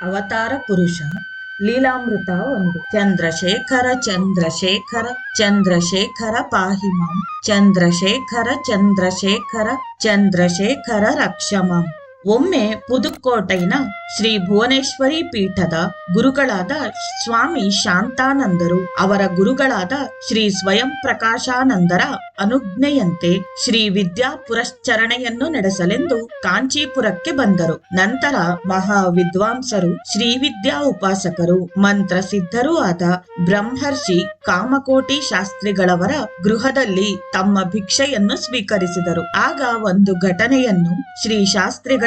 ಅವತಾರ ಪುರುಷ ಲೀಲಾಮೃತ ಒಂದು ಚಂದ್ರಶೇಖರ ಚಂದ್ರಶೇಖರ ಚಂದ್ರಶೇಖರ ಪಾಹಿ ಮಾಂ ಚಂದ್ರಶೇಖರ ಚಂದ್ರಶೇಖರ ಚಂದ್ರಶೇಖರ ರಕ್ಷಮಾಂ ಒಮ್ಮೆ ಪುದುಕೋಟೈನ ಶ್ರೀ ಭುವನೇಶ್ವರಿ ಪೀಠದ ಗುರುಗಳಾದ ಸ್ವಾಮಿ ಶಾಂತಾನಂದರು, ಅವರ ಗುರುಗಳಾದ ಶ್ರೀ ಸ್ವಯಂ ಪ್ರಕಾಶಾನಂದರ ಅನುಜ್ಞೆಯಂತೆ ಶ್ರೀ ವಿದ್ಯಾ ಪುರಶ್ಚರಣೆಯನ್ನು ನಡೆಸಲೆಂದು ಕಾಂಚೀಪುರಕ್ಕೆ ಬಂದರು. ನಂತರ ಮಹಾ ವಿದ್ವಾಂಸರು ಶ್ರೀ ವಿದ್ಯಾ ಉಪಾಸಕರು ಮಂತ್ರ ಸಿದ್ಧರೂ ಆದ ಬ್ರಹ್ಮರ್ಷಿ ಕಾಮಕೋಟಿ ಶಾಸ್ತ್ರಿಗಳವರ ಗೃಹದಲ್ಲಿ ತಮ್ಮ ಭಿಕ್ಷೆಯನ್ನು ಸ್ವೀಕರಿಸಿದರು. ಆಗ ಒಂದು ಘಟನೆಯನ್ನು ಶ್ರೀ ಶಾಸ್ತ್ರಿಗಳಿಗೆ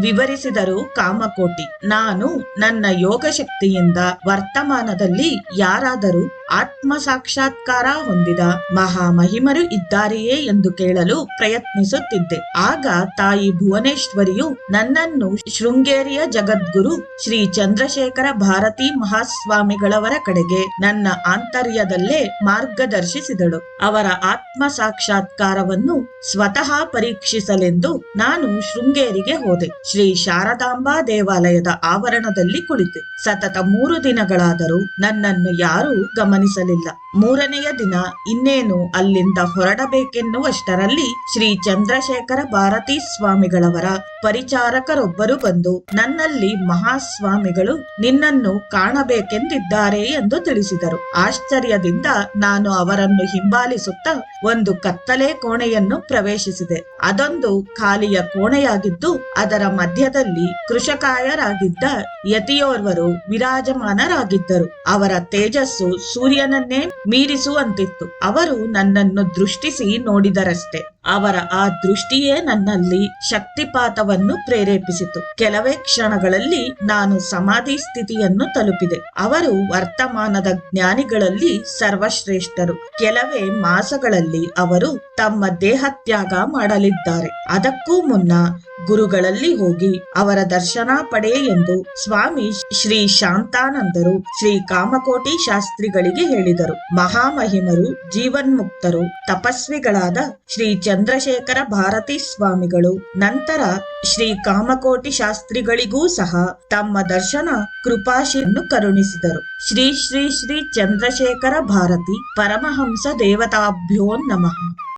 ವಿವರಿಸಿದರು ಕಾಮಕೋಟಿ. ನಾನು ನನ್ನ ಯೋಗ ಶಕ್ತಿಯಿಂದ ವರ್ತಮಾನದಲ್ಲಿ ಯಾರಾದರೂ ಆತ್ಮ ಸಾಕ್ಷಾತ್ಕಾರ ಹೊಂದಿದ ಮಹಾಮಹಿಮರು ಇದ್ದಾರೆಯೇ ಎಂದು ಕೇಳಲು ಪ್ರಯತ್ನಿಸುತ್ತಿದ್ದೆ. ಆಗ ತಾಯಿ ಭುವನೇಶ್ವರಿಯು ನನ್ನನ್ನು ಶೃಂಗೇರಿಯ ಜಗದ್ಗುರು ಶ್ರೀ ಚಂದ್ರಶೇಖರ ಭಾರತಿ ಮಹಾಸ್ವಾಮಿಗಳವರ ಕಡೆಗೆ ನನ್ನ ಆಂತರ್ಯದಲ್ಲೇ ಮಾರ್ಗದರ್ಶಿಸಿದಳು. ಅವರ ಆತ್ಮ ಸಾಕ್ಷಾತ್ಕಾರವನ್ನು ಸ್ವತಃ ಪರೀಕ್ಷಿಸಲೆಂದು ನಾನು ಶೃಂಗೇರಿಗೆ ಹೋದೆ. ಶ್ರೀ ಶಾರದಾಂಬಾ ದೇವಾಲಯದ ಆವರಣದಲ್ಲಿ ಕುಳಿತೆ. ಸತತ ಮೂರು ದಿನಗಳಾದರೂ ನನ್ನನ್ನು ಯಾರೂ ಗಮನಿಸಲಿಲ್ಲ. ಮೂರನೆಯ ದಿನ ಇನ್ನೇನು ಅಲ್ಲಿಂದ ಹೊರಡಬೇಕೆನ್ನುವಷ್ಟರಲ್ಲಿ ಶ್ರೀ ಚಂದ್ರಶೇಖರ ಭಾರತೀ ಸ್ವಾಮಿಗಳವರ ಪರಿಚಾರಕರೊಬ್ಬರು ಬಂದು ನನ್ನಲ್ಲಿ ಮಹಾಸ್ವಾಮಿಗಳು ನಿನ್ನನ್ನು ಕಾಣಬೇಕೆಂದಿದ್ದಾರೆ ಎಂದು ತಿಳಿಸಿದರು. ಆಶ್ಚರ್ಯದಿಂದ ನಾನು ಅವರನ್ನು ಹಿಂಬಾಲಿಸುತ್ತಾ ಒಂದು ಕತ್ತಲೆ ಕೋಣೆಯನ್ನು ಪ್ರವೇಶಿಸಿದೆ. ಅದೊಂದು ಖಾಲಿಯ ಕೋಣೆಯಾಗಿದ್ದು ಅದರ ಮಧ್ಯದಲ್ಲಿ ಕೃಷಕಾಯರಾಗಿದ್ದ ಯತಿಯೋರ್ವರು ವಿರಾಜಮಾನರಾಗಿದ್ದರು. ಅವರ ತೇಜಸ್ಸು ಸೂರ್ಯನನ್ನೇ ಮೀರಿಸುವಂತಿತ್ತು. ಅವರು ನನ್ನನ್ನು ದೃಷ್ಟಿಸಿ ನೋಡಿದರಷ್ಟೆ. ಅವರ ಆ ದೃಷ್ಟಿಯೇ ನನ್ನಲ್ಲಿ ಶಕ್ತಿಪಾತವನ್ನು ಪ್ರೇರೇಪಿಸಿತು. ಕೆಲವೇ ಕ್ಷಣಗಳಲ್ಲಿ ನಾನು ಸಮಾಧಿ ಸ್ಥಿತಿಯನ್ನು ತಲುಪಿದೆ. ಅವರು ವರ್ತಮಾನದ ಜ್ಞಾನಿಗಳಲ್ಲಿ ಸರ್ವಶ್ರೇಷ್ಠರು. ಕೆಲವೇ ಮಾಸಗಳಲ್ಲಿ ಅವರು ತಮ್ಮ ದೇಹತ್ಯಾಗ ಮಾಡಲಿದ್ದಾರೆ. ಅದಕ್ಕೂ ಮುನ್ನ ಗುರುಗಳಲ್ಲಿ ಹೋಗಿ ಅವರ ದರ್ಶನ ಪಡೆ ಎಂದು ಸ್ವಾಮಿ ಶ್ರೀ ಶಾಂತಾನಂದರು ಶ್ರೀ ಕಾಮಕೋಟಿ ಶಾಸ್ತ್ರಿಗಳಿಗೆ ಹೇಳಿದರು. ಮಹಾಮಹಿಮರು, ಜೀವನ್ಮುಕ್ತರು, ತಪಸ್ವಿಗಳಾದ ಶ್ರೀ ಚಂದ್ರಶೇಖರ ಭಾರತಿ ಸ್ವಾಮಿಗಳು. ನಂತರ ಶ್ರೀ ಕಾಮಕೋಟಿ ಶಾಸ್ತ್ರಿಗಳಿಗೂ ಸಹ ತಮ್ಮ ದರ್ಶನ ಕೃಪಾಶಿಯನ್ನು ಕರುಣಿಸಿದರು. ಶ್ರೀ ಶ್ರೀ ಶ್ರೀ ಚಂದ್ರಶೇಖರ ಭಾರತಿ ಪರಮಹಂಸ ದೇವತಾಭ್ಯೋ ನಮಃ.